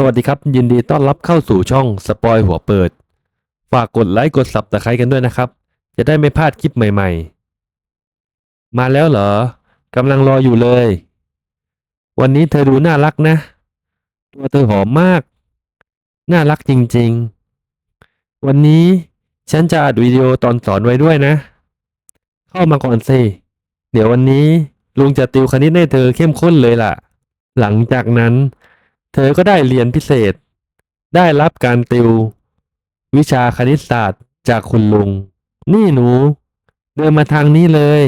สวัสดีครับ ยินดีต้อนรับเข้าสู่ช่องสปอยหัวเปิด ฝากกดไลค์กดสับตะไคร้กันด้วยนะครับ จะได้ไม่พลาดคลิปใหม่ๆ มาแล้วเหรอกำลังรออยู่เลย วันนี้เธอดูน่ารักนะ ตัวเธอหอมมาก น่ารักจริงๆ วันนี้ฉันจะอัดวิดีโอตอนสอนไว้ด้วยนะ เข้ามาก่อนสิเดี๋ยววันนี้ลุงจะติวคณิตให้เธอเข้มข้นเลยล่ะ หลังจากนั้น เธอก็ได้เรียนพิเศษ ได้รับการติว วิชาคณิตศาสตร์จากคุณลุง นี่หนู เดินมาทางนี้เลย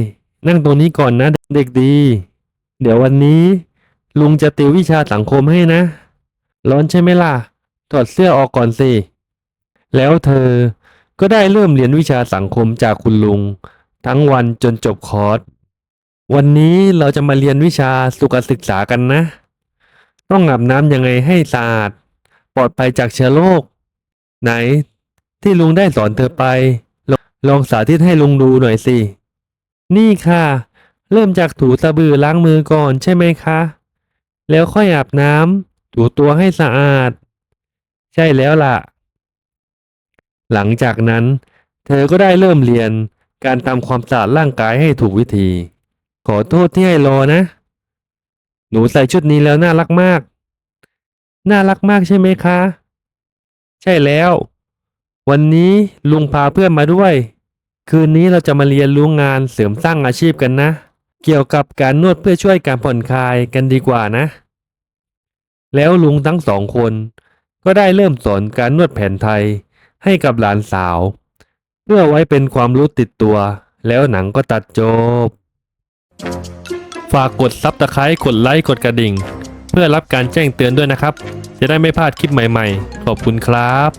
นั่งตรงนี้ก่อนนะเด็กดี เดี๋ยววันนี้ ลุงจะติววิชาสังคมให้นะ ร้อนใช่ไหมล่ะ ถอดเสื้อออกก่อนสิ แล้วเธอก็ได้เริ่มเรียนวิชาสังคมจากคุณลุง ทั้งวันจนจบคอร์ส วันนี้เราจะมาเรียนวิชาสุขศึกษากันนะ ต้องอาบน้ำยังไงให้สะอาด ปลอดภัยจากเชื้อโรคไหน ที่ลุงได้สอนเธอไป ลองลองสาธิตให้ลุงดูหน่อยสิ นี่ค่ะ เริ่มจากถูสบู่ล้างมือก่อนใช่ไหมคะ แล้วค่อยอาบน้ำถูตัวให้สะอาด ใช่แล้วล่ะ หลังจากนั้น เธอก็ได้เริ่มเรียนการทำความสะอาดร่างกายให้ถูกวิธี ขอโทษที่ให้รอนะ หนูใส่ชุดนี้แล้วน่ารักมาก น่ารักมากใช่ไหมคะ ใช่แล้ว วันนี้ลุงพาเพื่อนมาด้วย คืนนี้เราจะมาเรียนรู้งานเสริมสร้างอาชีพกันนะ เกี่ยวกับการนวดเพื่อช่วยการผ่อนคลายกันดีกว่านะ แล้วลุงทั้งสองคน ก็ได้เริ่มสอนการนวดแผนไทยให้กับหลานสาว เพื่อไว้เป็นความรู้ติดตัว แล้วหนังก็ตัดจบ ฝากกดซับสไคร b e กดไลค์กดกระดิ่ง เพื่อรับการแจ้งเตือนด้วยนะครับ จะได้ไม่พลาดคลิปใหม่ๆ ขอบคุณครับ